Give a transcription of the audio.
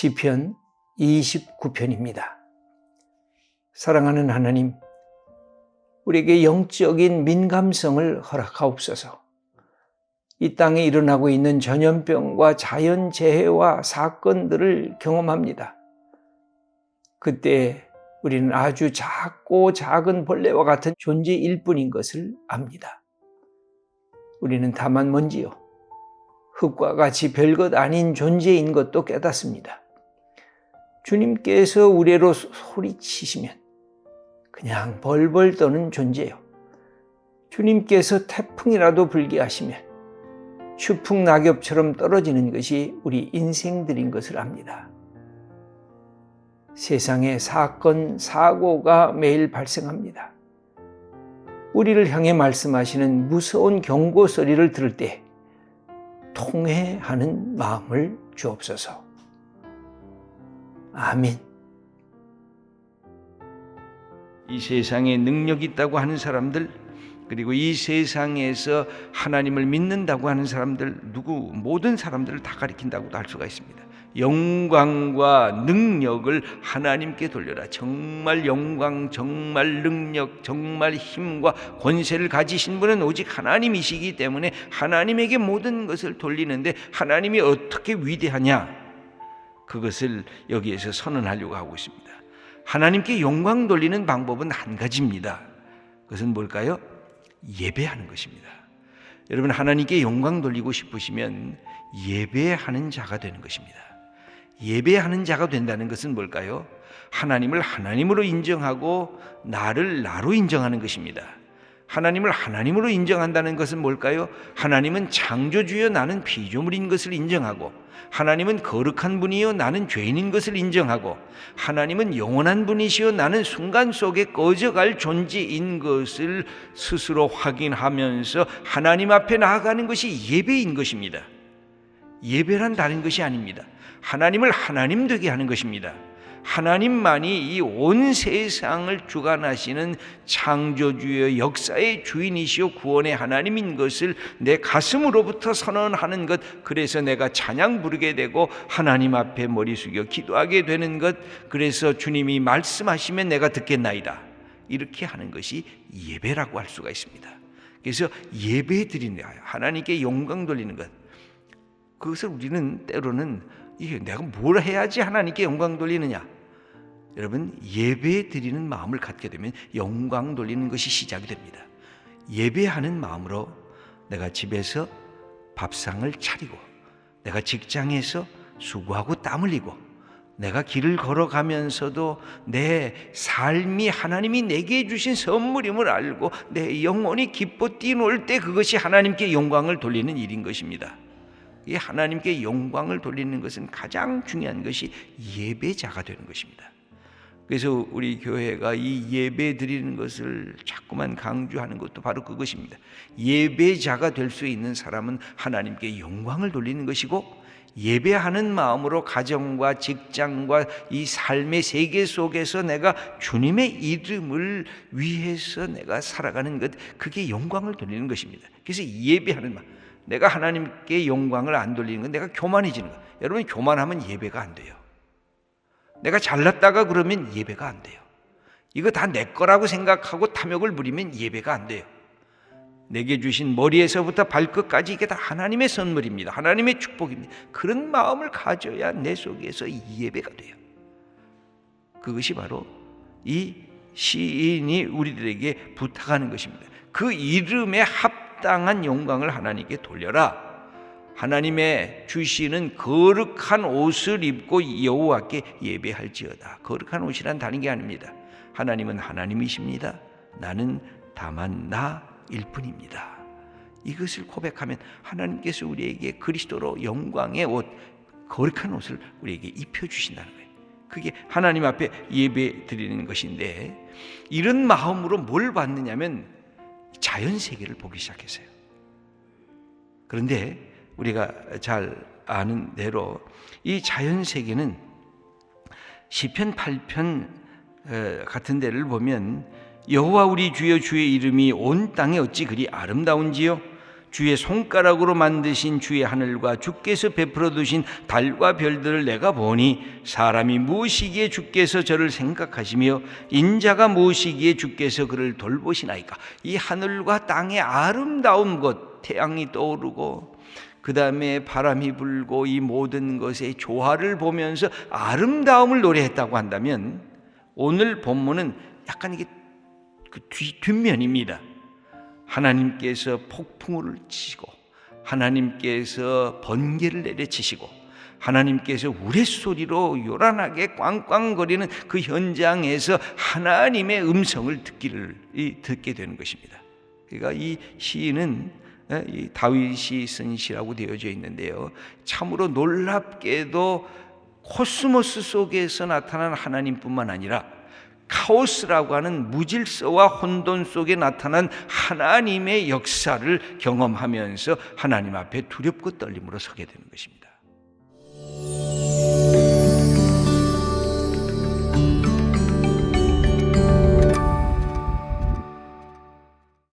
시편 29편입니다. 사랑하는 하나님, 우리에게 영적인 민감성을 허락하옵소서. 이 땅에 일어나고 있는 전염병과 자연 재해와 사건들을 경험합니다. 그때 우리는 아주 작고 작은 벌레와 같은 존재일 뿐인 것을 압니다. 우리는 다만 먼지요. 흙과 같이 별것 아닌 존재인 것도 깨닫습니다. 주님께서 우리로 소리치시면 그냥 벌벌 떠는 존재요. 주님께서 태풍이라도 불게 하시면 추풍 낙엽처럼 떨어지는 것이 우리 인생들인 것을 압니다. 세상에 사건, 사고가 매일 발생합니다. 우리를 향해 말씀하시는 무서운 경고 소리를 들을 때 통회하는 마음을 주옵소서. 아멘. 이 세상에 능력 있다고 하는 사람들 그리고 이 세상에서 하나님을 믿는다고 하는 사람들 누구 모든 사람들을 다 가리킨다고도 할 수가 있습니다. 영광과 능력을 하나님께 돌려라. 정말 영광, 정말 능력, 정말 힘과 권세를 가지신 분은 오직 하나님이시기 때문에 하나님에게 모든 것을 돌리는데 하나님이 어떻게 위대하냐? 그것을 여기에서 선언하려고 하고 있습니다. 하나님께 영광 돌리는 방법은 한 가지입니다. 그것은 뭘까요? 예배하는 것입니다. 여러분 하나님께 영광 돌리고 싶으시면 예배하는 자가 되는 것입니다. 예배하는 자가 된다는 것은 뭘까요? 하나님을 하나님으로 인정하고 나를 나로 인정하는 것입니다. 하나님을 하나님으로 인정한다는 것은 뭘까요? 하나님은 창조주여 나는 피조물인 것을 인정하고 하나님은 거룩한 분이요 나는 죄인인 것을 인정하고 하나님은 영원한 분이시요 나는 순간 속에 꺼져갈 존재인 것을 스스로 확인하면서 하나님 앞에 나아가는 것이 예배인 것입니다. 예배란 다른 것이 아닙니다. 하나님을 하나님 되게 하는 것입니다. 하나님만이 이 온 세상을 주관하시는 창조주의 역사의 주인이시오. 구원의 하나님인 것을 내 가슴으로부터 선언하는 것. 그래서 내가 찬양 부르게 되고 하나님 앞에 머리 숙여 기도하게 되는 것. 그래서 주님이 말씀하시면 내가 듣겠나이다. 이렇게 하는 것이 예배라고 할 수가 있습니다. 그래서 예배 드리는 하나님께 영광 돌리는 것. 그것을 우리는 때로는 이게 내가 뭘 해야지 하나님께 영광 돌리느냐? 여러분 예배 드리는 마음을 갖게 되면 영광 돌리는 것이 시작이 됩니다. 예배하는 마음으로 내가 집에서 밥상을 차리고 내가 직장에서 수고하고 땀 흘리고 내가 길을 걸어가면서도 내 삶이 하나님이 내게 주신 선물임을 알고 내 영혼이 기뻐 뛰놀 때 그것이 하나님께 영광을 돌리는 일인 것입니다. 이 하나님께 영광을 돌리는 것은 가장 중요한 것이 예배자가 되는 것입니다. 그래서 우리 교회가 이 예배 드리는 것을 자꾸만 강조하는 것도 바로 그것입니다. 예배자가 될 수 있는 사람은 하나님께 영광을 돌리는 것이고 예배하는 마음으로 가정과 직장과 이 삶의 세계 속에서 내가 주님의 이름을 위해서 내가 살아가는 것 그게 영광을 돌리는 것입니다. 그래서 예배하는 마음 내가 하나님께 영광을 안 돌리는 건 내가 교만해지는 거예요. 여러분 교만하면 예배가 안 돼요. 내가 잘났다가 그러면 예배가 안 돼요. 이거 다 내 거라고 생각하고 탐욕을 부리면 예배가 안 돼요. 내게 주신 머리에서부터 발끝까지 이게 다 하나님의 선물입니다. 하나님의 축복입니다. 그런 마음을 가져야 내 속에서 예배가 돼요. 그것이 바로 이 시인이 우리들에게 부탁하는 것입니다. 그 이름에 합 당한 영광을 하나님께 돌려라. 하나님의 주시는 거룩한 옷을 입고 여호와께 예배할지어다. 거룩한 옷이란 다른 게 아닙니다. 하나님은 하나님이십니다. 나는 다만 나일 뿐입니다. 이것을 고백하면 하나님께서 우리에게 그리스도로 영광의 옷, 거룩한 옷을 우리에게 입혀 주신다는 거예요. 그게 하나님 앞에 예배 드리는 것인데 이런 마음으로 뭘 받느냐면 자연 세계를 보기 시작했어요. 그런데 우리가 잘 아는 대로 이 자연 세계는 시편 8편 어, 같은 데를 보면 여호와 우리 주여 주의 이름이 온 땅에 어찌 그리 아름다운지요 주의 손가락으로 만드신 주의 하늘과 주께서 베풀어 두신 달과 별들을 내가 보니 사람이 무엇이기에 주께서 저를 생각하시며 인자가 무엇이기에 주께서 그를 돌보시나이까 이 하늘과 땅의 아름다운 것 태양이 떠오르고 그 다음에 바람이 불고 이 모든 것의 조화를 보면서 아름다움을 노래했다고 한다면 오늘 본문은 약간 이게 그 뒤, 뒷면입니다. 하나님께서 폭풍우를 치시고 하나님께서 번개를 내려치시고 하나님께서 우레소리로 요란하게 꽝꽝거리는 그 현장에서 하나님의 음성을 듣기를 이, 듣게 되는 것입니다. 그러니까 이 시인은 다윗이 쓴 시라고 되어져 있는데요. 참으로 놀랍게도 코스모스 속에서 나타난 하나님뿐만 아니라 카오스라고 하는 무질서와 혼돈 속에 나타난 하나님의 역사를 경험하면서 하나님 앞에 두렵고 떨림으로 서게 되는 것입니다.